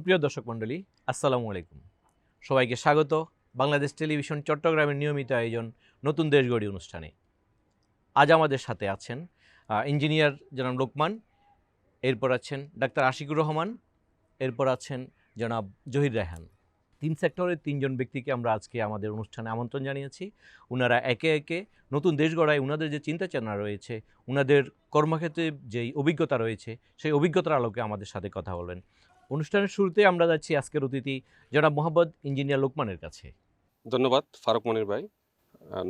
সুপ্রিয় দর্শক মণ্ডলী, আসসালামু আলাইকুম। সবাইকে স্বাগত বাংলাদেশ টেলিভিশন চট্টগ্রামের নিয়মিত আয়োজন নতুন দেশ গড়ি অনুষ্ঠানে। আজ আমাদের সাথে আছেন ইঞ্জিনিয়ার জনাব লোকমান, এরপর আছেন ডাক্তার আশিকুর রহমান, এরপর আছেন জনাব জহির রায়হান। তিন সেক্টরের তিনজন ব্যক্তিকে আমরা আজকে আমাদের অনুষ্ঠানে আমন্ত্রণ জানিয়েছি। ওনারা একে একে নতুন দেশ গড়ায় ওনাদের যে চিন্তা চেতনা রয়েছে ওনাদের কর্মক্ষেত্রে যেই অভিজ্ঞতা রয়েছে, সেই অভিজ্ঞতার আলোকে আমাদের সাথে কথা বলবেন। অনুষ্ঠানের শুরুতে আমরা যাচ্ছি আজকের অতিথি, জনাব মোহাম্মদ ইঞ্জিনিয়ার লোকমানের কাছে। ধন্যবাদ, ফারুক মনির ভাই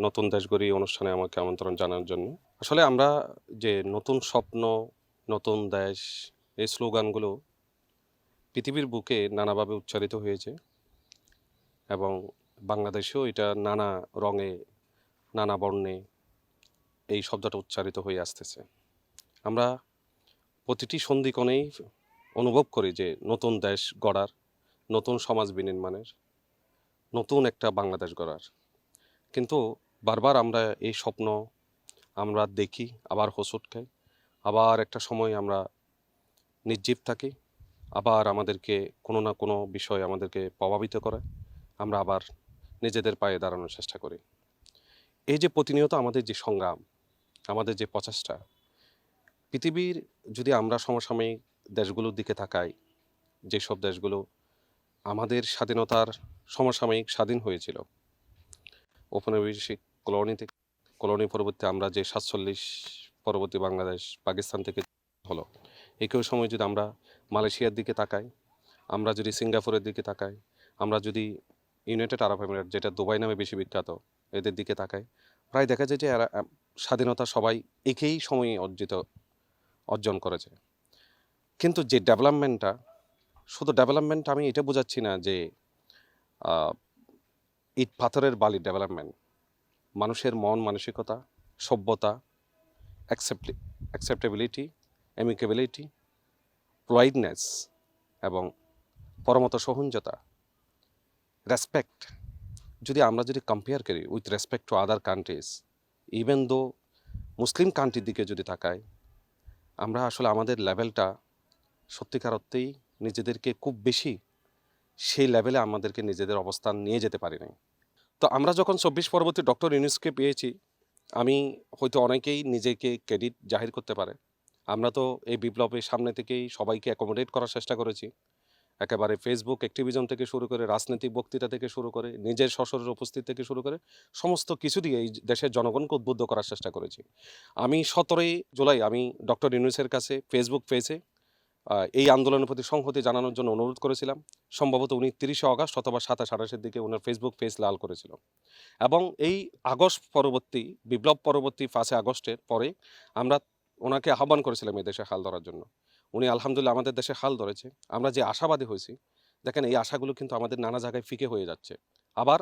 নতুন দেশগড়ি অনুষ্ঠানে আমাকে আমন্ত্রণ জানার জন্য। আসলে আমরা যে নতুন স্বপ্ন, নতুন দেশ, এই স্লোগানগুলো পৃথিবীর বুকে নানাভাবে উচ্চারিত হয়েছে এবং বাংলাদেশেও এটা নানা রঙে, নানা বর্ণে এই শব্দটা উচ্চারিত হয়ে আসতেছে। আমরা প্রতিটি সন্ধিকণেই অনুভব করি যে নতুন দেশ গড়ার, নতুন সমাজ বিনির্মাণের, নতুন একটা বাংলাদেশ গড়ার। কিন্তু বারবার আমরা এই স্বপ্ন আমরা দেখি, আবার হোঁচট খাই, আবার একটা সময় আমরা নির্জীব থাকি, আবার আমাদেরকে কোনো না কোনো বিষয় আমাদেরকে প্রভাবিত করে, আমরা আবার নিজেদের পায়ে দাঁড়ানোর চেষ্টা করি। এই যে প্রতিনিয়ত আমাদের যে সংগ্রাম, আমাদের যে প্রচেষ্টা, পৃথিবীর যদি আমরা সমসাময়িক দেশগুলোর দিকে তাকাই যেসব দেশগুলো আমাদের স্বাধীনতার সমসাময়িক স্বাধীন হয়েছিল। ঔপনিবেশিক কলোনি থেকে, কলোনি পরবর্তী আমরা যে সাতচল্লিশ পরবর্তী বাংলাদেশ, পাকিস্তান থেকে হলো, একই সময় যদি আমরা মালয়েশিয়ার দিকে তাকাই, আমরা যদি সিঙ্গাপুরের দিকে তাকাই, আমরা যদি ইউনাইটেড আরব এমিরেট যেটা দুবাই নামে বেশি বিখ্যাত, এদের দিকে তাকাই, প্রায় দেখা যায় যে স্বাধীনতা সবাই একেই সময়ে অর্জিত, অর্জন করেছে। কিন্তু যে ডেভেলপমেন্টটা শুধু ডেভেলপমেন্ট আমি এটা বোঝাচ্ছি না যে ইট পাথরের বালি ডেভেলপমেন্ট মানুষের মন মানসিকতা, সভ্যতা অ্যাকসেপ্ট অ্যাকসেপ্টেবিলিটি অ্যামিকেবিলিটি প্লাইডনেস এবং পরমত সহনজতা রেসপেক্ট যদি আমরা যদি কম্পেয়ার করি with respect to other countries even though Muslim কান্ট্রির দিকে যদি তাকাই, আমরা আসলে আমাদের লেভেলটা সত্যিকার অর্থেই নিজেদেরকে খুব বেশি সেই লেভেলে আমাদেরকে নিজেদের অবস্থান নিয়ে যেতে পারি নাই। তো আমরা যখন চব্বিশ পরবর্তী ডক্টর ইউনুসকে পেয়েছি আমি হয়তো অনেকেই নিজেকে ক্রেডিট জাহির করতে পারে। আমরা তো এই বিপ্লবের সামনে থেকেই সবাইকে অ্যাকোমোডেট করার চেষ্টা করেছি। একেবারে ফেসবুক অ্যাক্টিভিজম থেকে শুরু করে রাজনৈতিক বক্তৃতা থেকে শুরু করে নিজের সশরের উপস্থিত থেকে শুরু করে সমস্ত কিছু দিয়ে এই দেশের জনগণকে উদ্বুদ্ধ করার চেষ্টা করেছি। আমি সতেরোই জুলাই আমি ডক্টর ইউনুসের কাছে ফেসবুক আহ, এই আন্দোলনের প্রতি সংহতি জানানোর জন্য অনুরোধ করেছিলাম। সম্ভবত উনি তিরিশে আগস্ট অথবা সাতাশ আঠাশের দিকে ওনার ফেসবুক পেজ লাল করেছিল। এবং এই আগস্ট পরবর্তী, বিপ্লব পরবর্তী পাঁচে আগস্টের পরে আমরা ওনাকে আহ্বান করেছিলাম এই দেশে হাল ধরার জন্য। উনি আলহামদুলিল্লাহ আমাদের দেশে হাল ধরেছে। আমরা যে আশাবাদী হয়েছি, দেখেন এই আশাগুলো কিন্তু আমাদের নানা জায়গায় ফিকে হয়ে যাচ্ছে। আবার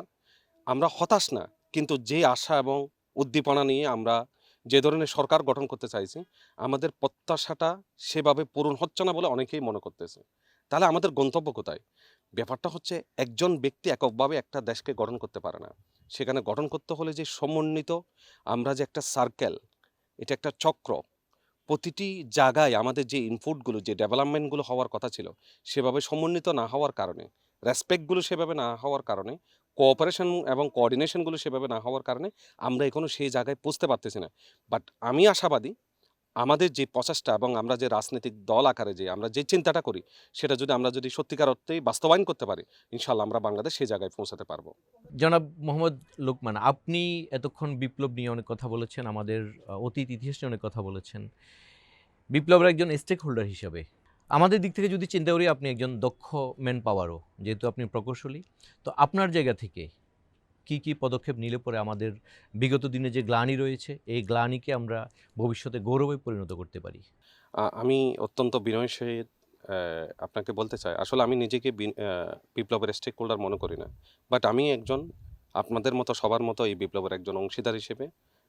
আমরা হতাশ না, কিন্তু যে আশা এবং উদ্দীপনা নিয়ে আমরা যে ধরনের সরকার গঠন করতে চাইছি, আমাদের প্রত্যাশাটা সেভাবে পূরণ হচ্ছে না বলে অনেকেই মনে করতেছে। তাহলে আমাদের গন্তব্য কোথায়? ব্যাপারটা হচ্ছে একজন ব্যক্তি এককভাবে একটা দেশকে গঠন করতে পারে না। সেখানে গঠন করতে হলে যে সমন্বিত, আমরা যে একটা সার্কেল এটা একটা চক্র, প্রতিটি জায়গায় আমাদের যে ইনপুটগুলো যে ডেভেলপমেন্টগুলো হওয়ার কথা ছিল, সেভাবে সমন্বিত না হওয়ার কারণে রেসপেক্টগুলো সেভাবে না হওয়ার কারণে কোঅপারেশন এবং কোঅর্ডিনেশনগুলো সেভাবে না হওয়ার কারণে আমরা এখনও সেই জায়গায় পৌঁছতে পারতেছি না। বাট আমি আশাবাদী আমাদের যে প্রচেষ্টা এবং আমরা যে রাজনৈতিক দল আকারে যে আমরা যে চিন্তাটা করি, সেটা যদি আমরা যদি সত্যিকার অর্থেই বাস্তবায়ন করতে পারি ইনশাল্লাহ আমরা বাংলাদেশ সেই জায়গায় পৌঁছাতে পারব। জনাব মোহাম্মদ লোকমান, আপনি এতক্ষণ বিপ্লব নিয়ে অনেক কথা বলেছেন, আমাদের অতীত ইতিহাস নিয়ে অনেক কথা বলেছেন। বিপ্লবের একজন স্টেক হোল্ডার হিসাবে আমাদের দিক থেকে যদি চিন্তা করি, আপনি একজন দক্ষ ম্যান পাওয়ারও, যেহেতু আপনি প্রকৌশলী। তো আপনার জায়গা থেকে কি কি পদক্ষেপ নিলে পরে আমাদের বিগত দিনে যে গ্লানি রয়েছে, এই গ্লানিকে আমরা ভবিষ্যতে গৌরবে পরিণত করতে পারি? আমি অত্যন্ত বিনয়ের সহিত আপনাকে বলতে চাই। আসলে আমি নিজেকে বিপ্লবের স্টেক হোল্ডার মনে করি না। বাট আমি একজন, আপনাদের মতো, সবার মতো এই বিপ্লবের একজন অংশীদার হিসেবে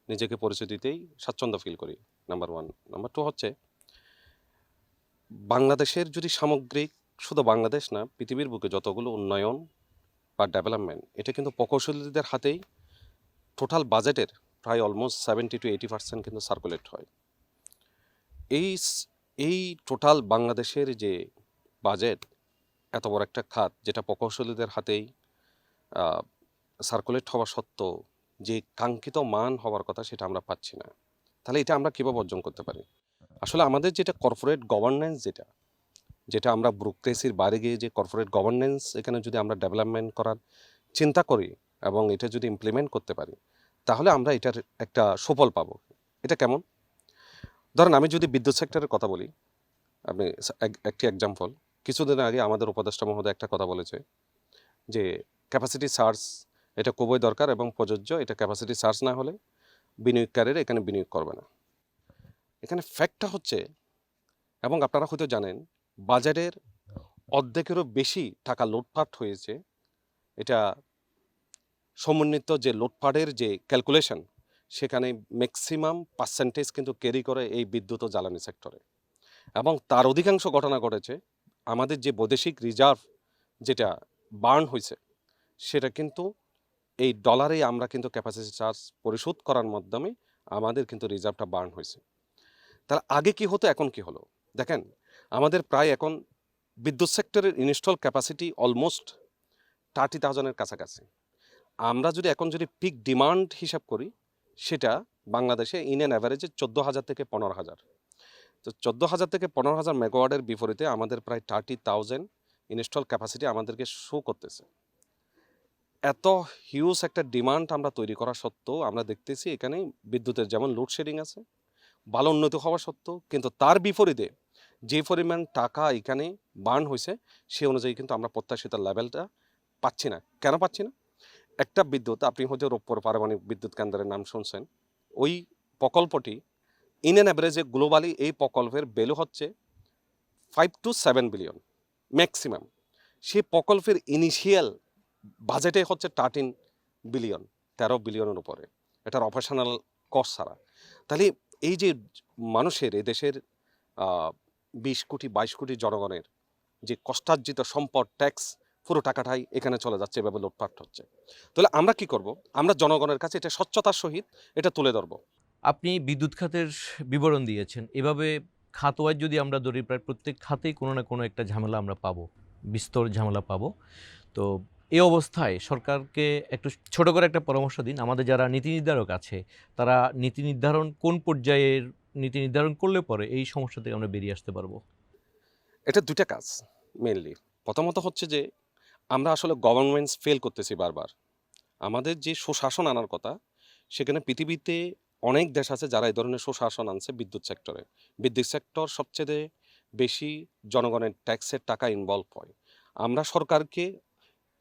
নিজেকে পরিচয় দিতেই স্বাচ্ছন্দ্য ফিল করি নাম্বার ওয়ান নাম্বার টু হচ্ছে বাংলাদেশের যদি সামগ্রিক শুধু বাংলাদেশ না, পৃথিবীর বুকে যতগুলো উন্নয়ন বা ডেভেলপমেন্ট এটা কিন্তু প্রকৌশলীদের হাতেই টোটাল বাজেটের প্রায় almost seventy two eighty percent কিন্তু সার্কুলেট হয়। এই এই টোটাল বাংলাদেশের যে বাজেট এত বড় একটা খাত, যেটা প্রকৌশলীদের হাতেই সার্কুলেট হওয়া সত্ত্বেও যে কাঙ্ক্ষিত মান হওয়ার কথা সেটা আমরা পাচ্ছি না। তাহলে এটা আমরা কীভাবে অর্জন করতে পারি? আসলে আমাদের যেটা কর্পোরেট গভর্নেন্স যেটা যেটা আমরা ব্রুক্রেসির বাইরে গিয়ে যে কর্পোরেট গভর্নেন্স এখানে যদি আমরা ডেভেলপমেন্ট করার চিন্তা করি এবং এটা যদি ইমপ্লিমেন্ট করতে পারি, তাহলে আমরা এটার একটা সুফল পাবো। এটা কেমন? ধরেন আমি যদি বিদ্যুৎ সেক্টরের কথা বলি, আপনি এক- একটি এক্সাম্পল কিছুদিন আগে আমাদের উপদেষ্টা মহোদয় একটা কথা বলেছে যে ক্যাপাসিটি সার্চ এটা খুবই দরকার এবং প্রযোজ্য, এটা ক্যাপাসিটি সার্চ না হলে বিনিয়োগকারীরা এখানে বিনিয়োগ করবে না। এখানে ফ্যাক্টটা হচ্ছে, এবং আপনারা হয়তো জানেন, বাজারের অর্ধেকেরও বেশি টাকা লুটপাট হয়েছে। এটা সমন্বিত যে লুটপাটের যে ক্যালকুলেশন সেখানে ম্যাক্সিমাম পার্সেন্টেজ কিন্তু ক্যারি করে এই বিদ্যুৎ ও জ্বালানি সেক্টরে এবং তার অধিকাংশ ঘটনা ঘটেছে, আমাদের যে বৈদেশিক রিজার্ভ যেটা বার্ন হয়েছে, সেটা কিন্তু এই ডলারে আমরা কিন্তু ক্যাপাসিটি চার্জ পরিশোধ করার মাধ্যমে আমাদের কিন্তু রিজার্ভটা বার্ন হয়েছে। তাহলে আগে কি হতো, এখন কি হলো? দেখেন, আমাদের প্রায় এখন বিদ্যুৎ সেক্টরের ইনস্টল ক্যাপাসিটি অলমোস্ট থার্টি থাউজেন্ডের কাছাকাছি। আমরা যদি এখন যদি পিক ডিমান্ড হিসাব করি, সেটা বাংলাদেশে ইন অ্যান অ্যাভারেজে চোদ্দ হাজার থেকে পনেরো হাজার। তো চোদ্দ হাজার থেকে পনেরো হাজার মেগাওয়াটের বিপরীতে আমাদের প্রায় থার্টি থাউজেন্ড ইনস্টল ক্যাপাসিটি আমাদেরকে শো করতেছে। এত হিউজ একটা ডিমান্ড আমরা তৈরি করা সত্ত্বেও আমরা দেখতেছি এখানে বিদ্যুতের যেমন লোডশেডিং আছে ভালো উন্নতি হওয়া সত্ত্বেও কিন্তু তার বিপরীতে যে পরিমাণ টাকা এখানে বার্ন হয়েছে, সে অনুযায়ী কিন্তু আমরা প্রত্যাশিত লেভেলটা পাচ্ছি না। কেন পাচ্ছি না? একটা বিদ্যুৎ, আপনি হয়তো রূপপুর পারমাণবিক বিদ্যুৎ কেন্দ্রের নাম শুনছেন, ওই প্রকল্পটি ইন অ্যান অ্যাভারেজে গ্লোবালি এই প্রকল্পের ভ্যালু হচ্ছে five two seven billion maximum সেই প্রকল্পের ইনিশিয়াল বাজেটে হচ্ছে থার্টিন বিলিয়ন তেরো বিলিয়নের উপরে। এটার অপারেশনাল কস্ট ছাড়া। তাহলে এই যে মানুষের এদেশের বিশ কোটি, বাইশ কোটি জনগণের যে কষ্টার্জিত সম্পদ ট্যাক্স পুরো টাকাটাই এখানে চলে যাচ্ছে, এভাবে লুটপাট হচ্ছে। তাহলে আমরা কি করব? আমরা জনগণের কাছে এটা স্বচ্ছতার সহিত এটা তুলে ধরবো। আপনি বিদ্যুৎ খাতের বিবরণ দিয়েছেন। এভাবে খাতওয়াইজ যদি আমরা ধরি, প্রায় প্রত্যেক খাতেই কোনো না কোনো একটা ঝামেলা আমরা পাবো, বিস্তর ঝামেলা পাবো। তো এই অবস্থায় সরকারকে একটু ছোট করে একটা পরামর্শ দিন। আমাদের যারা নীতি নির্ধারক আছে, তারা নীতি নির্ধারণ কোন পর্যায়ের নীতি নির্ধারণ করলে পরে এই সমস্যা থেকে আমরা বেরিয়ে আসতে পারব? এটা দুইটা কাজ মেনলি প্রথমত হচ্ছে যে, আমরা আসলে গভর্নমেন্টস ফেল করতেছি বারবার। আমাদের যে সুশাসন আনার কথা, সেখানে পৃথিবীতে অনেক দেশ আছে যারা এই ধরনের সুশাসন আনছে বিদ্যুৎ সেক্টরে বিদ্যুৎ সেক্টর সবচেয়ে বেশি জনগণের ট্যাক্সের টাকা ইনভলভ হয়। আমরা সরকারকে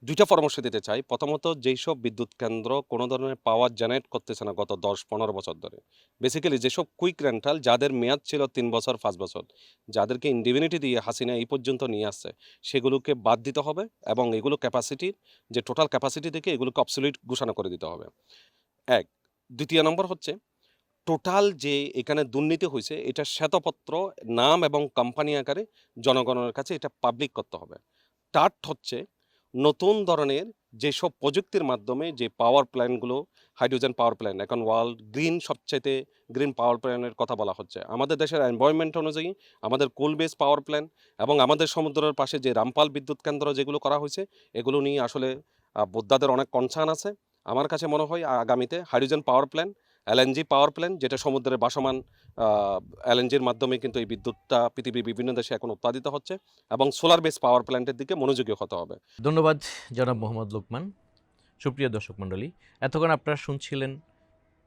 দুইটা পরামর্শ দিতে চাই। প্রথমত যেই সব বিদ্যুৎ কেন্দ্র কোনো ধরনের পাওয়ার জেনারেট করতেছে না গত দশ, পনেরো বছর ধরে। বেসিক্যালি যেসব কুইক রেন্টাল যাদের মেয়াদ ছিল তিন বছর, পাঁচ বছর, যাদেরকে ইন্ডিভিনিটি দিয়ে হাসিনা এই পর্যন্ত নিয়ে আসছে, সেগুলোকে বাদ দিতে হবে এবং এগুলো ক্যাপাসিটির যে টোটাল ক্যাপাসিটি থেকে এগুলোকে অবসলিউট ঘোষণা করে দিতে হবে। এক, দ্বিতীয় নম্বর হচ্ছে টোটাল যে এখানে দুর্নীতি হয়েছে, এটা শ্বেতপত্র, নাম এবং কোম্পানি আকারে জনগণের কাছে এটা পাবলিক করতে হবে। থার্ড হচ্ছে নতুন ধরনের যেসব প্রযুক্তির মাধ্যমে যে পাওয়ার প্ল্যান্টগুলো হাইড্রোজেন পাওয়ার প্ল্যান্ট এখন ওয়ার্ল্ড গ্রিন সবচাইতে গ্রিন পাওয়ার প্ল্যান্টের কথা বলা হচ্ছে। আমাদের দেশের এনভায়রনমেন্ট অনুযায়ী আমাদের কোল বেস পাওয়ার প্ল্যান্ট এবং আমাদের সমুদ্রের পাশে যে রামপাল বিদ্যুৎ কেন্দ্র যেগুলো করা হয়েছে, এগুলো নিয়ে আসলে বোদ্ধাদের অনেক কনসার্ন আছে। আমার কাছে মনে হয় আগামীতে hydrogen power plant LNG power plant, যেটা সমুদ্রের বাসমান এলএনজির মাধ্যমে কিন্তু এই বিদ্যুৎটা পৃথিবীর বিভিন্ন দেশে এখন উৎপাদিত হচ্ছে এবং সোলার বেস পাওয়ার প্ল্যান্টের দিকে মনোযোগী হতে হবে। ধন্যবাদ, জনাব মোহাম্মদ লোকমান। সুপ্রিয় দর্শক মণ্ডলী, এতক্ষণ আপনারা শুনছিলেন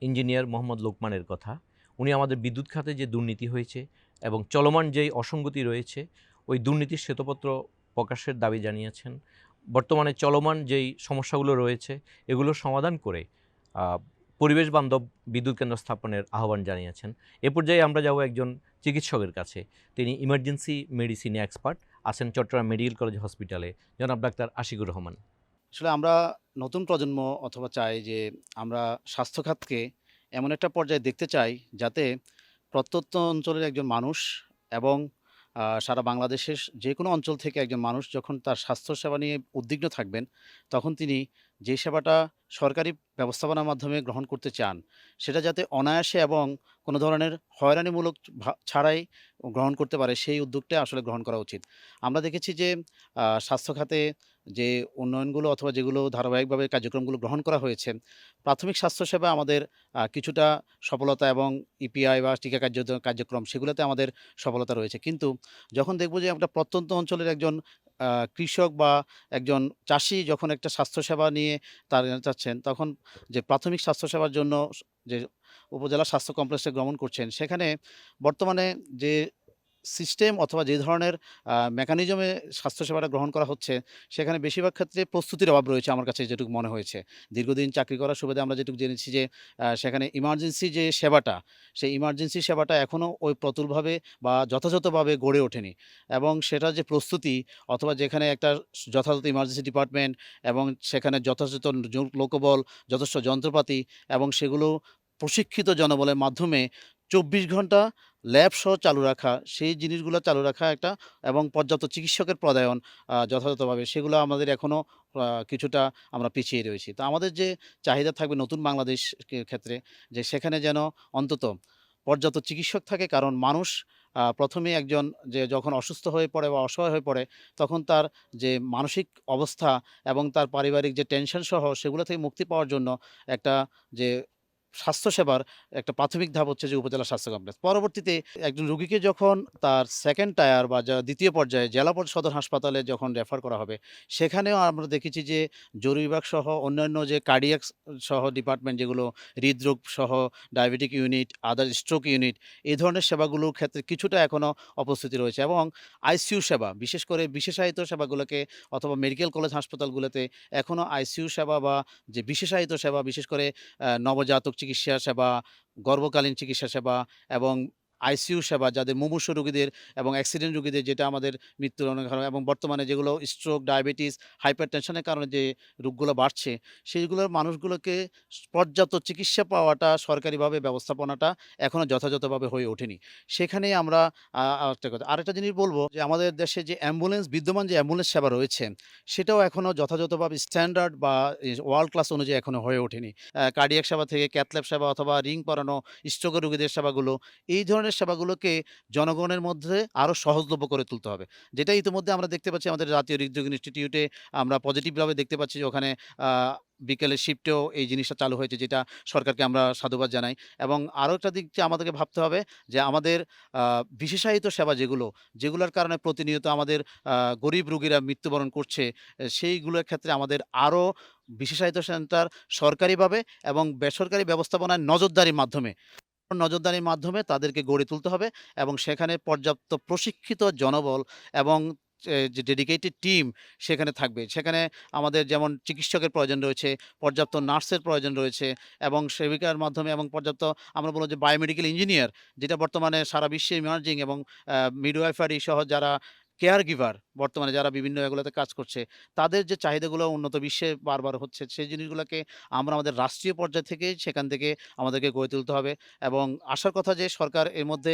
ইঞ্জিনিয়ার মোহাম্মদ লোকমানের কথা। উনি আমাদের বিদ্যুৎ খাতে যে দুর্নীতি হয়েছে এবং চলমান যেই অসঙ্গতি রয়েছে, ওই দুর্নীতির শ্বেতপত্র প্রকাশের দাবি জানিয়েছেন। বর্তমানে চলমান যেই সমস্যাগুলো রয়েছে, এগুলো সমাধান করে পরিবেশ বান্ধব বিদ্যুৎ কেন্দ্র স্থাপনের আহ্বান জানিয়েছেন। এ পর্যায়ে আমরা যাব একজন চিকিৎসকের কাছে। তিনি ইমার্জেন্সি মেডিসিনে এক্সপার্ট, আছেন চট্টগ্রাম মেডিকেল কলেজ হসপিটালে। জনাব ডাক্তার আশিকুর রহমান। আসলে আমরা নতুন প্রজন্ম অথবা চাই যে আমরা স্বাস্থ্য খাতকে এমন একটা পর্যায়ে দেখতে চাই যাতে প্রত্যন্ত অঞ্চলের একজন মানুষ এবং সারা বাংলাদেশের যে কোনো অঞ্চল থেকে একজন মানুষ যখন তার স্বাস্থ্যসেবা নিয়ে উদ্বিগ্ন থাকবেন, তখন তিনি যে সেবাটা সরকারি ব্যবস্থাপনার মাধ্যমে গ্রহণ করতে চান, সেটা যাতে অনায়াসে এবং কোনো ধরনের হয়রানিমূলক ছাড়াই গ্রহণ করতে পারে, সেই উদ্যোগটা আসলে গ্রহণ করা উচিত। আমরা দেখেছি যে স্বাস্থ্য খাতে যে উন্নয়নগুলো অথবা যেগুলো ধারাবাহিকভাবে কার্যক্রমগুলো গ্রহণ করা হয়েছে, প্রাথমিক স্বাস্থ্যসেবা আমাদের কিছুটা সফলতা এবং ইপিআই বা টিকা কার্য, কার্যক্রম সেগুলোতে আমাদের সফলতা রয়েছে। কিন্তু যখন দেখব যে একটা প্রত্যন্ত অঞ্চলের একজন কৃষক বা একজন চাষি যখন একটা স্বাস্থ্যসেবা নিয়ে তার চাচ্ছেন তখন যে প্রাথমিক স্বাস্থ্যসেবার জন্য যে উপজেলা স্বাস্থ্য কমপ্লেক্সে গমন করছেন, সেখানে বর্তমানে যে সিস্টেম অথবা যে ধরনের মেকানিজমে স্বাস্থ্যসেবাটা গ্রহণ করা হচ্ছে, সেখানে বেশিরভাগ ক্ষেত্রে প্রস্তুতির অভাব রয়েছে আমার কাছে যেটুকু মনে হয়েছে। দীর্ঘদিন চাকরি করার সুবাদে আমরা যেটুকু জেনেছি যে সেখানে ইমার্জেন্সি যে সেবাটা, সেই ইমার্জেন্সি সেবাটা এখনও ওই প্রতুলভাবে বা যথাযথভাবে গড়ে ওঠেনি। এবং সেটার যে প্রস্তুতি অথবা যেখানে একটা যথাযথ ইমার্জেন্সি ডিপার্টমেন্ট এবং সেখানে যথাযথ লোকবল, যথেষ্ট যন্ত্রপাতি এবং সেগুলো প্রশিক্ষিত জনবলের মাধ্যমে চব্বিশ ঘণ্টা ল্যাব সহ চালু রাখা, সেই জিনিসগুলো চালু রাখা একটা এবং পর্যাপ্ত চিকিৎসকের প্রদায়ন যথাযথভাবে সেগুলো আমাদের এখনও কিছুটা আমরা পিছিয়ে রয়েছি। তো আমাদের যে চাহিদা থাকবে নতুন বাংলাদেশ ক্ষেত্রে যে সেখানে যেন অন্তত পর্যাপ্ত চিকিৎসক থাকে, কারণ মানুষ প্রথমে একজন যে যখন অসুস্থ হয়ে পড়ে বা অসহায় হয়ে পড়ে, তখন তার যে মানসিক অবস্থা এবং তার পারিবারিক যে টেনশন সহ সেগুলো থেকে মুক্তি পাওয়ার জন্য একটা যে স্বাস্থ্যসেবার একটা প্রাথমিক ধাপ হচ্ছে যে উপজেলা স্বাস্থ্য কমপ্লেক্স। পরবর্তীতে একজন রোগীকে যখন তার সেকেন্ড টায়ার বা দ্বিতীয় পর্যায়ে জেলা সদর হাসপাতালে যখন রেফার করা হবে, সেখানেও আমরা দেখেছি যে জরুরি বিভাগ সহ অন্যান্য যে কার্ডিয়াক সহ ডিপার্টমেন্ট যেগুলো হৃদরোগ সহ diabetic unit other stroke unit এই ধরনের সেবাগুলোর ক্ষেত্রে কিছুটা এখনও অপস্থিতি রয়েছে এবং আইসিইউ সেবা, বিশেষ করে বিশেষায়িত সেবাগুলোকে অথবা মেডিকেল কলেজ হাসপাতালগুলোতে এখনও আইসিইউ সেবা বা যে বিশেষায়িত সেবা, বিশেষ করে নবজাতক চিকিৎসা সেবা গর্ভকালীন চিকিৎসা সেবা এবং আইসিইউ সেবা, যাদের মুমূর্ষু রোগীদের এবং অ্যাক্সিডেন্ট রোগীদের যেটা আমাদের মৃত্যুর অনেক কারণ এবং বর্তমানে যেগুলো স্ট্রোক ডায়াবেটিস হাইপার টেনশনের কারণে যে রোগগুলো বাড়ছে, সেইগুলোর মানুষগুলোকে পর্যাপ্ত চিকিৎসা পাওয়াটা, সরকারিভাবে ব্যবস্থাপনাটা এখনও যথাযথভাবে হয়ে ওঠেনি। সেখানে আমরা আরেকটা কথা, আরেকটা জিনিস বলব যে আমাদের দেশে যে অ্যাম্বুলেন্স বিদ্যমান যে অ্যাম্বুলেন্স সেবা রয়েছে, সেটাও এখনও যথাযথভাবে স্ট্যান্ডার্ড বা ওয়ার্ল্ড ক্লাস অনুযায়ী এখনও হয়ে ওঠেনি। কার্ডিয়াক সেবা থেকে ক্যাথল্যাব সেবা অথবা রিং পরানো স্ট্রোকের রোগীদের সেবাগুলো, এই ধরনের সেবাগুলোকে জনগণের মধ্যে আরও সহজলভ্য করে তুলতে হবে। যেটা ইতিমধ্যে আমরা দেখতে পাচ্ছি আমাদের জাতীয় হৃদরোগ ইনস্টিটিউটে আমরা পজিটিভভাবে দেখতে পাচ্ছি যে ওখানে বিকেলের শিফটেও এই জিনিসটা চালু হয়েছে যেটা সরকারকে আমরা সাধুবাদ জানাই। এবং আরও একটা দিক আমাদেরকে ভাবতে হবে যে আমাদের বিশেষায়িত সেবা যেগুলো, যেগুলোর কারণে প্রতিনিয়ত আমাদের গরিব রুগীরা মৃত্যুবরণ করছে সেইগুলোর ক্ষেত্রে আমাদের আরও বিশেষায়িত সেন্টার সরকারিভাবে এবং বেসরকারি ব্যবস্থাপনায় নজরদারির মাধ্যমে নজরদারির মাধ্যমে তাদেরকে গড়ে তুলতে হবে এবং সেখানে পর্যাপ্ত প্রশিক্ষিত জনবল এবং যে ডেডিকেটেড টিম সেখানে থাকবে। সেখানে আমাদের যেমন চিকিৎসকের প্রয়োজন রয়েছে, পর্যাপ্ত নার্সের প্রয়োজন রয়েছে এবং সেবিকার মাধ্যমে এবং পর্যাপ্ত আমরা বলব যে বায়োমেডিক্যাল ইঞ্জিনিয়ার যেটা বর্তমানে সারা বিশ্বে ইমার্জিং এবং মিডওয়াইফারি সহ যারা কেয়ার গিভার বর্তমানে যারা বিভিন্ন এগুলোতে কাজ করছে, তাদের যে চাহিদাগুলো উন্নত বিশ্বে বারবার হচ্ছে, সেই জিনিসগুলোকে আমরা আমাদের রাষ্ট্রীয় পর্যায় থেকে সেখান থেকে আমাদেরকে গড়ে তুলতে হবে এবং আসার কথা যে সরকার এর মধ্যে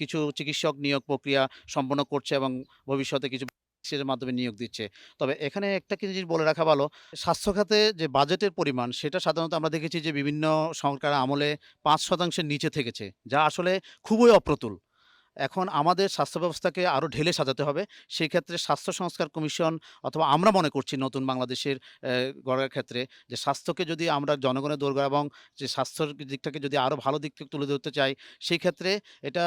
কিছু চিকিৎসক নিয়োগ প্রক্রিয়া সম্পন্ন করছে এবং ভবিষ্যতে কিছু সেটার মাধ্যমে নিয়োগ দিচ্ছে। তবে এখানে একটা জিনিস বলে রাখা ভালো, স্বাস্থ্য খাতে যে বাজেটের পরিমাণ, সেটা সাধারণত আমরা দেখেছি যে বিভিন্ন সরকার আমলে পাঁচ শতাংশের নিচে থেকেছে, যা আসলে খুবই অপ্রতুল। এখন আমাদের স্বাস্থ্য ব্যবস্থাকে আরও ঢেলে সাজাতে হবে। সেই ক্ষেত্রে স্বাস্থ্য সংস্কার কমিশন অথবা আমরা মনে করছি নতুন বাংলাদেশের গড়ার ক্ষেত্রে যে স্বাস্থ্যকে যদি আমরা জনগণের দোরগা এবং যে স্বাস্থ্যর দিকটাকে যদি আরও ভালো দিক তুলে ধরতে চাই সেই ক্ষেত্রে এটা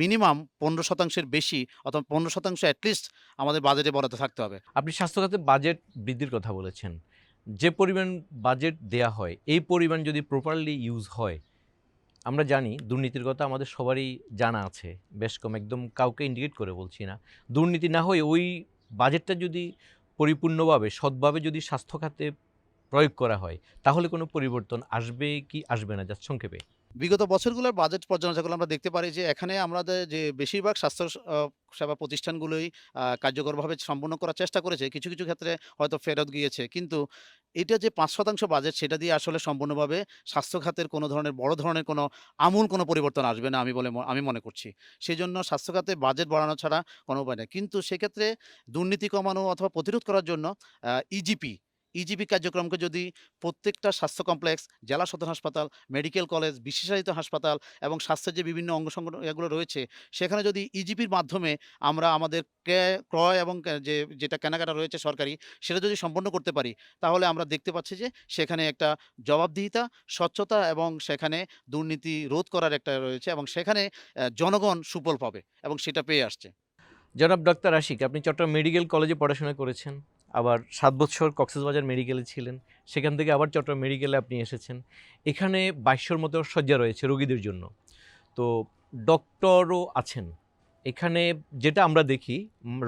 মিনিমাম পনেরো শতাংশের বেশি অথবা পনেরো শতাংশ অ্যাটলিস্ট আমাদের বাজেটে বরাদ্দ থাকতে হবে। আপনি স্বাস্থ্য খাতে বাজেট বৃদ্ধির কথা বলেছেন। যে পরিমাণ বাজেট দেয়া হয়, এই পরিমাণ যদি প্রপারলি ইউজ হয় আমরা জানি দুর্নীতির কথা আমাদের সবারই জানা আছে। বেশ কম একদম কাউকে ইন্ডিকেট করে বলছি না। দুর্নীতি না হয়ে ওই বাজেটটা যদি পরিপূর্ণভাবে, সৎভাবে যদি স্বাস্থ্য খাতে প্রয়োগ করা হয়, তাহলে কোনো পরিবর্তন আসবে কি আসবে না? যা সংক্ষেপে। বিগত বছরগুলোর বাজেট পর্যালোচনাগুলো আমরা দেখতে পারি যে, এখানে আমাদের যে বেশিরভাগ স্বাস্থ্য সেবা প্রতিষ্ঠানগুলোই কার্যকরভাবে সম্পন্ন করার চেষ্টা করেছে। কিছু কিছু ক্ষেত্রে হয়তো ফেরত গিয়েছে। কিন্তু এটা যে পাঁচ শতাংশ বাজেট সেটা দিয়ে আসলে সম্পূর্ণভাবে স্বাস্থ্য খাতের কোনো ধরনের, বড় ধরনের কোনো আমূল কোনো পরিবর্তন আসবে না আমি বলে আমি মনে করছি। সেই জন্য স্বাস্থ্য খাতে বাজেট বাড়ানো ছাড়া কোনো উপায় নেই। কিন্তু সেক্ষেত্রে দুর্নীতি কমানো অথবা প্রতিরোধ করার জন্য ইজিপি ইজিপি কার্যক্রমকে যদি প্রত্যেকটা স্বাস্থ্য কমপ্লেক্স, জেলা সদর হাসপাতাল, মেডিকেল কলেজ, বিশেষায়িত হাসপাতাল এবং স্বাস্থ্যের যে বিভিন্ন অঙ্গ সংগঠন এগুলো রয়েছে, সেখানে যদি ইজিপির মাধ্যমে আমরা আমাদের ক্রয় এবং যে, যেটা কেনাকাটা রয়েছে সরকারি, সেটা যদি সম্পন্ন করতে পারি, তাহলে আমরা দেখতে পাচ্ছি যে, সেখানে একটা জবাবদিহিতা, স্বচ্ছতা এবং সেখানে দুর্নীতি রোধ করার একটা রয়েছে এবং সেখানে জনগণ সুফল পাবে এবং সেটা পেয়ে আসছে। জনাব ডাক্তার আশিক, আপনি চট্টগ্রাম মেডিকেল কলেজে পড়াশোনা করেছেন? আবার সাত বছর কক্সবাজার মেডিকেলে ছিলেন, সেখান থেকে আবার চট্টগ্রাম মেডিকেলে আপনি এসেছেন। এখানে বাইশশোর মতো শয্যা রয়েছে রোগীদের জন্য। তো ডক্টরও আছেন। এখানে যেটা আমরা দেখি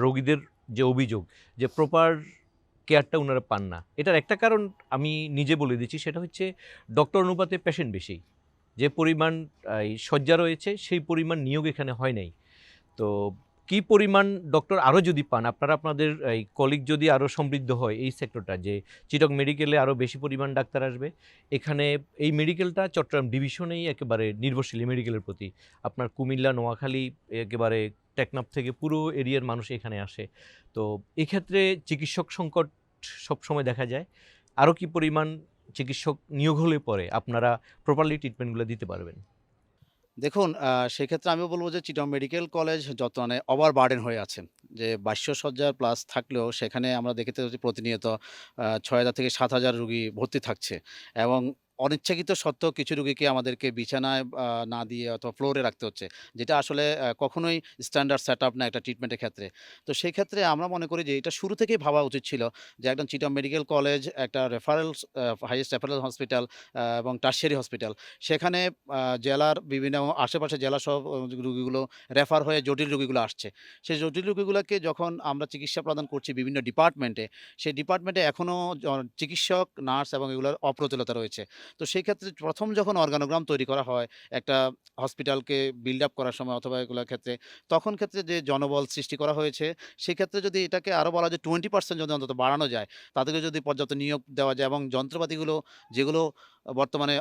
রোগীদের যে অভিযোগ, যে প্রপার কেয়ারটা ওনারা পান না। এটার একটা কারণ আমি নিজে বলে দিচ্ছি, সেটা হচ্ছে ডক্টর অনুপাতে পেশেন্ট বেশি। যে পরিমাণ শয্যা রয়েছে, সেই পরিমাণ নিয়োগ এখানে হয় নাই। তো কি পরিমাণ ডক্টর আরও যদি পান, আপনারা আপনাদের, এই কলিগ যদি আরও সমৃদ্ধ হয় এই সেক্টরটা যে চিটক মেডিকেলে আরও বেশি পরিমাণ ডাক্তার আসবে, এখানে এই মেডিকেলটা চট্টগ্রাম ডিভিশনেই একেবারে নির্ভরশীল মেডিকেলের প্রতি। আপনার কুমিল্লা, নোয়াখালী, একেবারে টেকনাফ থেকে পুরো এরিয়ার মানুষ এখানে আসে। তো এক্ষেত্রে চিকিৎসক সংকট সবসময় দেখা যায়। আরও কি পরিমাণ চিকিৎসক নিয়োগ হলে পরে আপনারা প্রপারলি ট্রিটমেন্টগুলো দিতে পারবেন? দেখুন সেক্ষেত্রে আমি বলব যে চিটং মেডিকেল কলেজ যত মানে ওভার বার্ডেন হয়ে আছে যে বাইশশো প্লাস থাকলেও সেখানে আমরা দেখতে পাচ্ছি প্রতিনিয়ত ছয় হাজার থেকে সাত হাজার রুগী ভর্তি থাকছে। এবং অনিচ্ছাকৃত সত্ত্বেও কিছু রুগীকে আমাদেরকে বিছানায় না দিয়ে অথবা ফ্লোরে রাখতে হচ্ছে। যেটা আসলে কখনোই স্ট্যান্ডার্ড সেট আপ না একটা ট্রিটমেন্টের ক্ষেত্রে। তো সেই ক্ষেত্রে আমরা মনে করি যে এটা শুরু থেকেই ভাবা উচিত ছিল যে একদম চিটং মেডিকেল কলেজ একটা রেফারেল হাইয়েস্ট রেফারেল হসপিটাল এবং টার্সিয়ারি হসপিটাল সেখানে জেলার বিভিন্ন আশেপাশে জেলা সব রুগীগুলো রেফার হয়ে জটিল রুগীগুলো আসছে। সেই জটিল রুগীগুলোকে যখন আমরা চিকিৎসা প্রদান করছি বিভিন্ন ডিপার্টমেন্টে সেই ডিপার্টমেন্টে এখনও চিকিৎসক নার্স এবং এগুলোর অপ্রতুলতা রয়েছে। তো সেই ক্ষেত্রে প্রথম যখন অর্গানোগ্রাম তৈরি করা হয়, একটা হসপিটালকে বিল্ড আপ করার সময় অথবা এগুলোর ক্ষেত্রে, তখন ক্ষেত্রে যে জনবল সৃষ্টি করা হয়েছে, সেক্ষেত্রে যদি এটাকে আরও বলা যায় টোয়েন্টি পার্সেন্ট যদি অন্তত বাড়ানো যায়, তাদেরকে যদি পর্যাপ্ত নিয়োগ দেওয়া যায় এবং যন্ত্রপাতিগুলো যেগুলো বর্তমানে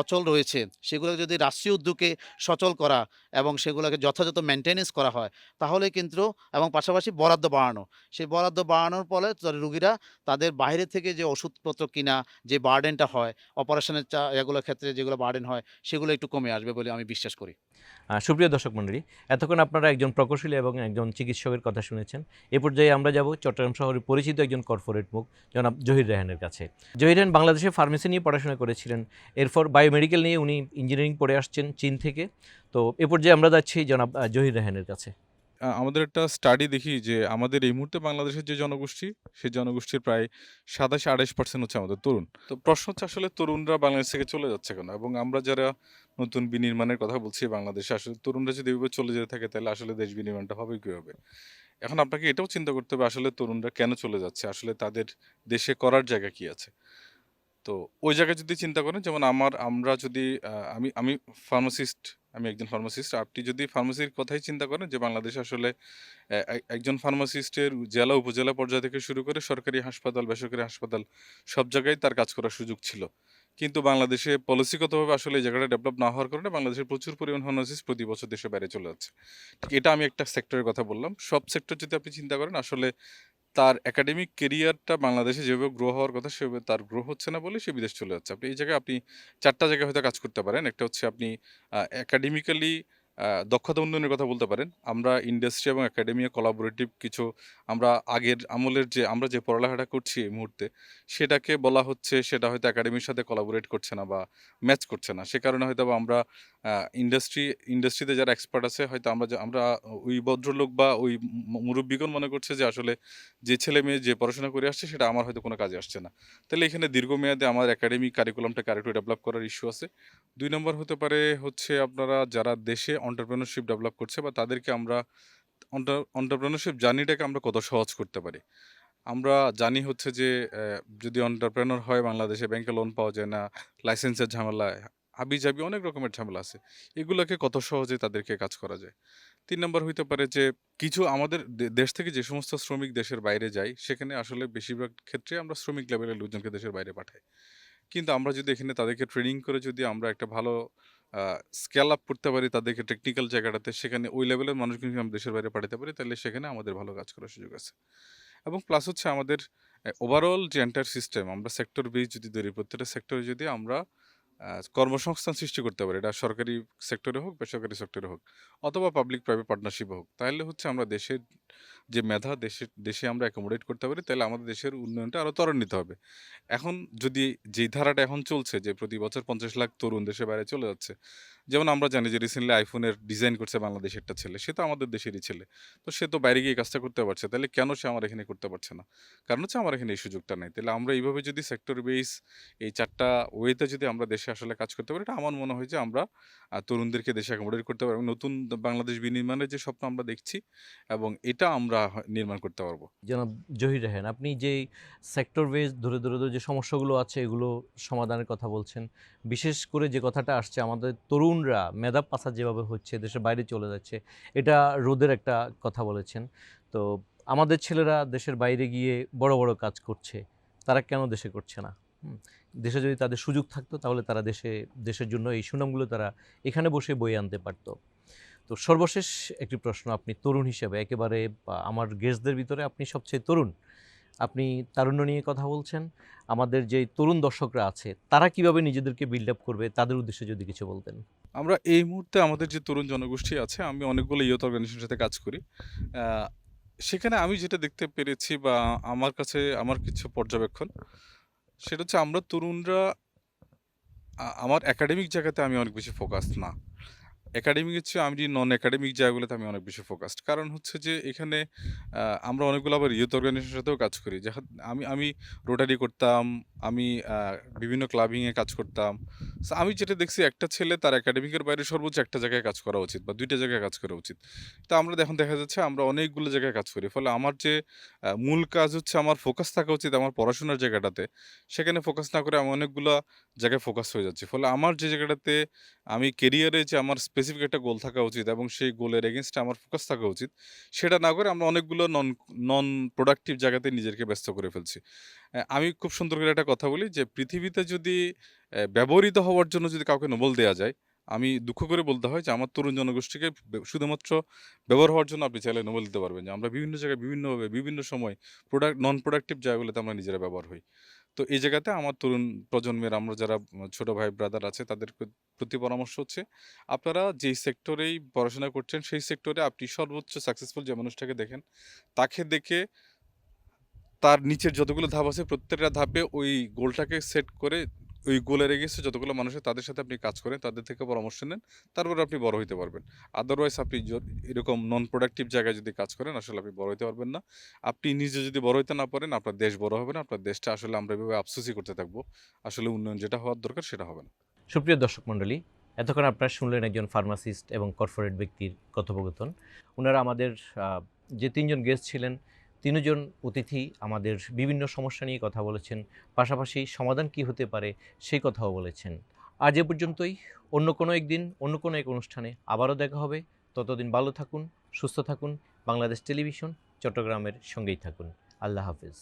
অচল রয়েছে সেগুলো যদি রাষ্ট্রীয় উদ্যোগে সচল করা এবং সেগুলোকে যথাযথ মেনটেনেন্স করা হয়, তাহলে কিন্তু, এবং পাশাপাশি বরাদ্দ বাড়ানো, সেই বরাদ্দ বাড়ানোর ফলে রুগীরা তাদের বাইরে থেকে যে ওষুধপত্র কিনা, যে বার্ডেনটা হয়, অপারেশনের চা, এগুলোর ক্ষেত্রে যেগুলো বার্ডেন হয়, সেগুলো একটু কমে আসবে বলে আমি বিশ্বাস করি। সুপ্রিয় দর্শক মণ্ডলী, এতক্ষণ আপনারা একজন প্রকৌশলী এবং একজন চিকিৎসকের কথা শুনেছেন। এ পর্যায়ে আমরা যাব চট্টগ্রাম শহরের পরিচিত একজন কর্পোরেট মুখ, জনাব জহির রেহানের কাছে। জহির রেহান বাংলাদেশে ফার্মেসি নিয়ে পড়াশোনা করেছিলেন এরপর বায়োমেডিকেল নিয়ে উনি ইঞ্জিনিয়ারিং পড়ে আসছেন চীন থেকে তো এ পর্যায়ে আমরা যাচ্ছি জনাব জহির রেহানের কাছে আমাদের একটা স্টাডি দেখি যে আমাদের এই মুহূর্তে বাংলাদেশের যে জনগোষ্ঠী, সেই জনগোষ্ঠীর প্রায় ২৭-২৮% হচ্ছে আমাদের তরুণ। তো প্রশ্ন হচ্ছে আসলে তরুণরা বাংলাদেশ থেকে চলে যাচ্ছে কেন? এবং আমরা যারা নতুন বিনির্মাণের কথা বলছি বাংলাদেশে, আসলে তরুণরা যদি এভাবে চলে যেতে থাকে, তাহলে আসলে দেশ বিনির্মাণটা হবে কীভাবে? এখন আপনাকে এটাও চিন্তা করতে হবে আসলে তরুণরা কেন চলে যাচ্ছে? আসলে তাদের দেশে করার জায়গা কি আছে? তো ওই জায়গায় যদি চিন্তা করেন যেমন আমার আমরা যদি আমি আমি ফার্মাসিস্ট, আমি একজন ফার্মাসিস্ট। আপনি যদি ফার্মাসির কথাই চিন্তা করেন যে বাংলাদেশ আসলে একজন ফার্মাসিস্টের জেলা, উপজেলা পর্যায় থেকে শুরু করে সরকারি হাসপাতাল, বেসরকারি হাসপাতাল সব জায়গায় তার কাজ করার সুযোগ ছিল। কিন্তু বাংলাদেশে পলিসিগতভাবে আসলে এই জায়গাটা ডেভেলপ না হওয়ার কারণে বাংলাদেশের প্রচুর পরিমাণ ফার্মাসিস্ট প্রতি বছর দেশের বাইরে চলে যাচ্ছে। এটা আমি একটা সেক্টরের কথা বললাম। সব সেক্টর যদি আপনি চিন্তা করেন আসলে তার একাডেমিক কেরিয়ারটা বাংলাদেশে যেভাবে গ্রো হওয়ার কথা, সেভাবে তার গ্রো হচ্ছে না বলে সে বিদেশ চলে যাচ্ছে। আপনি এই জায়গায় আপনি চারটা জায়গায় হয়তো কাজ করতে পারেন। একটা হচ্ছে আপনি একাডেমিক্যালি দক্ষতা উন্নয়নের কথা বলতে পারেন। আমরা ইন্ডাস্ট্রি এবং একাডেমিয়া কোলাবোরেটিভ কিছু আমরা আগের আমলের যে, আমরা যে পড়ালেখাটা করছি এই মুহূর্তে, সেটাকে বলা হচ্ছে সেটা হয়তো একাডেমির সাথে কোলাবোরেট করছে না বা ম্যাচ করছে না। সে কারণে হয়তোবা আমরা আ ইন্ডাস্ট্রি ইন্ডাস্ট্রিতে যারা এক্সপার্ট আছে হয়তো আমরা আমরা ওই ভদ্রলোক বা ওই মুরুব্বিগণ মনে করছে যে আসলে যে ছেলে-মেয়ে যে পড়াশোনা করে আসছে সেটা আমার হয়তো কোনো কাজে আসছে না। তাহলে এখানে দীর্ঘমেয়াদে আমার একাডেমিক কারিকুলামটাকে আরেকটু ডেভেলপ করার ইস্যু আছে। দুই নম্বর হতে পারে হচ্ছে আপনারা যারা দেশে এন্টারপ্রেনিউরশিপ ডেভেলপ করছে বা তাদেরকে আমরা এন্টার এন্টারপ্রেনিউরশিপ জার্নিটাকে আমরা কত সহজ করতে পারি। আমরা জানি হচ্ছে যে যদি এন্টারপ্রেনিউর হয় বাংলাদেশে ব্যাংকে লোন পাওয়া যায় না, লাইসেন্সের ঝামেলা, হাবি-জাবি অনেক রকমের ঝামেলা আছে। এগুলোকে কত সহজে তাদেরকে কাজ করা যায়। তিন নম্বর হইতে পারে যে, কিছু আমাদের দেশ থেকে যে সমস্ত শ্রমিক দেশের বাইরে যায়, সেখানে আসলে বেশিরভাগ ক্ষেত্রে আমরা শ্রমিক লেভেলের লোকজনকে দেশের বাইরে পাঠাই। কিন্তু আমরা যদি এখানে তাদেরকে ট্রেনিং করে যদি আমরা একটা ভালো স্কেল আপ করতে পারি তাদেরকে টেকনিক্যাল জায়গাটাতে, সেখানে ওই লেভেলের মানুষকে আমরা দেশের বাইরে পাঠাতে পারি, তাহলে সেখানে আমাদের ভালো কাজ করার সুযোগ আছে। এবং প্লাস হচ্ছে আমাদের ওভারঅল যে এন্টার সিস্টেম আমরা সেক্টর বেস যদি ধরি, প্রত্যেকটা সেক্টরে যদি আমরা কর্মসংস্থান সৃষ্টি করতে পারে। এটা সরকারি সেক্টরে হোক বেসরকারি সেক্টরে হোক অথবা পাবলিক প্রাইভেট পার্টনারশিপ হোক। তাহলে হচ্ছে আমরা দেশের যে মেধা দেশে দেশে আমরা অ্যাকোমোডেট করতে পারি, তাহলে আমাদের দেশের উন্নয়নটা আরও ত্বরান্বিত হবে। এখন যদি যেই ধারাটা এখন চলছে যে প্রতি বছর পঞ্চাশ লাখ তরুণ দেশের বাইরে চলে যাচ্ছে, যেমন আমরা জানি যে রিসেন্টলি আইফোনের ডিজাইন করছে বাংলাদেশের একটা ছেলে, সে তো আমাদের দেশেরই ছেলে, তো সে তো বাইরে গিয়ে কাজটা করতে পারছে, তাহলে কেন সে আমার এখানে করতে পারছে না? কারণ হচ্ছে আমার এখানে এই সুযোগটা নেই। তাহলে আমরা এইভাবে যদি সেক্টর বেস এই চারটা ওয়েতে যদি আমরা দেশে আসলে কাজ করতে পারি, এটা আমার মনে হয় যে আমরা তরুণদেরকে দেশে অ্যাকোমোডেট করতে পারব নতুন বাংলাদেশ বিনির্মাণের যে স্বপ্ন আমরা দেখছি, এবং এটা আমরা হ- নির্মাণ করতে পারব। জনাব জহির রাহেন, আপনি যে সেক্টর বেস ধরে ধরে ধরে যে সমস্যাগুলো আছে, এগুলো সমাধানের কথা বলছেন। বিশেষ করে যে কথাটা আসছে, আমাদের তরুণরা মেধা পাচার যেভাবে হচ্ছে, দেশের বাইরে চলে যাচ্ছে, এটা রোদের একটা কথা বলেছেন। তো আমাদের ছেলেরা দেশের বাইরে গিয়ে বড় বড় কাজ করছে, তারা কেন দেশে করছে না? দেশে যদি তাদের সুযোগ থাকতো, তাহলে তারা দেশে, দেশের জন্য এই সুনামগুলো তারা এখানে বসে বয়ে আনতে পারতো। তো সর্বশেষ একটি প্রশ্ন, আপনি তরুণ হিসেবে একেবারে আমার গেস্টদের ভিতরে আপনি সবচেয়ে তরুণ। আপনি তারুণ্য নিয়ে কথা বলছেন। আমাদের যে তরুণ দর্শকরা আছে, তারা কীভাবে নিজেদেরকে বিল্ড আপ করবে? তাদের উদ্দেশ্যে যদি কিছু বলতেন। আমরা এই মুহূর্তে আমাদের যে তরুণ জনগোষ্ঠী আছে, আমি অনেকগুলো ইয়ত অর্গানাইজেশনের সাথে কাজ করি। সেখানে আমি যেটা দেখতে পেরেছি, বা আমার কাছে আমার কিছু পর্যবেক্ষণ, সেটা হচ্ছে আমরা তরুণরা আমার একাডেমিক জায়গাতে আমি অনেক বেশি ফোকাস না। একাডেমিক হচ্ছে, আমি নন একাডেমিক জায়গাগুলোতে আমি অনেক বেশি ফোকাসড কারণ হচ্ছে যে এখানে আমরা অনেকগুলো আবার ইউথ অর্গানাইজেশনের সাথেও কাজ করি। যাহা আমি আমি রোটারি করতাম, আমি বিভিন্ন ক্লাবিংয়ে কাজ করতাম। আমি যেটা দেখছি একটা ছেলে তার একাডেমিকের বাইরে সর্বোচ্চ একটা জায়গায় কাজ করা উচিত বা দুইটা জায়গায় কাজ করা উচিত। তা আমরা এখন দেখা যাচ্ছে আমরা অনেকগুলো জায়গায় কাজ করি। ফলে আমার যে মূল কাজ হচ্ছে আমার ফোকাস থাকা উচিত আমার পড়াশোনার জায়গাটাতে। সেখানে ফোকাস না করে আমি অনেকগুলো জায়গায় ফোকাস হয়ে যাচ্ছি। ফলে আমার যে জায়গাটাতে আমি কেরিয়ারে যে আমার স্পেসিফিক একটা গোল থাকা উচিত এবং সেই গোলের এগেনস্টে আমার ফোকাস থাকা উচিত, সেটা না করে আমরা অনেকগুলো নন নন প্রোডাক্টিভ জায়গাতে নিজেকে ব্যস্ত করে ফেলছি। আমি খুব সুন্দর করে একটা কথা বলি যে পৃথিবীতে যদি ব্যবহৃত হওয়ার জন্য যদি কাউকে নোবেল দেওয়া যায়, আমি দুঃখ করে বলতে হয় যে আমার তরুণ জনগোষ্ঠীকে শুধুমাত্র ব্যবহার হওয়ার জন্য আপনি চাইলে নোবেল দিতে পারবেন। যে আমরা বিভিন্ন জায়গায় বিভিন্নভাবে বিভিন্ন সময় প্রোডাক্ট নন প্রোডাক্টিভ জায়গাগুলোতে আমরা নিজেরা ব্যবহার হই। তো এই জায়গাতে আমার তরুণ প্রজন্মের আমরা যারা ছোট ভাই ব্রাদার আছে, তাদের প্রতি পরামর্শ হচ্ছে আপনারা যেই সেক্টরেই পড়াশোনা করছেন, সেই সেক্টরে আপনি সর্বোচ্চ সাকসেসফুল যে মানুষটাকে দেখেন, তাকে দেখে তার নিচের যতগুলো ধাপ আছে, প্রত্যেকটা ধাপে ওই গোলটাকে সেট করে ওই গোলের এগেছে যতগুলো মানুষ আছে, তাদের সাথে আপনি কাজ করেন, তাদের থেকে পরামর্শ নেন, তারপর আপনি বড় হইতে পারবেন। আদারওয়াইজ আপনি এরকম নন প্রোডাক্টিভ জায়গায় যদি কাজ করেন, আসলে আপনি বড় হইতে পারবেন না। আপনি নিজে যদি বড় হইতে না পারেন, আপনার দেশ বড় হবে না, আপনার দেশটা আসলে আমরা এভাবে আফসোসই করতে থাকব। আসলে উন্নয়ন যেটা হওয়ার দরকার, সেটা হবে না। সুপ্রিয় দর্শক মণ্ডলী, এতক্ষণ আপনারা শুনলেন একজন ফার্মাসিস্ট এবং কর্পোরেট ব্যক্তির কথোপকথন। ওনারা আমাদের যে তিনজন গেস্ট ছিলেন তিনজন অতিথি আমাদের বিভিন্ন সমস্যা নিয়ে কথা বলেছেন, পাশাপাশি সমাধান কি হতে পারে সেই কথাও বলেছেন। আজ এ পর্যন্তই, অন্য কোনো একদিন, অন্য কোনো এক অনুষ্ঠানে আবারও দেখা হবে। ততদিন ভালো থাকুন, সুস্থ থাকুন, বাংলাদেশ টেলিভিশন, চট্টগ্রামের সঙ্গেই থাকুন। আল্লাহ হাফিজ।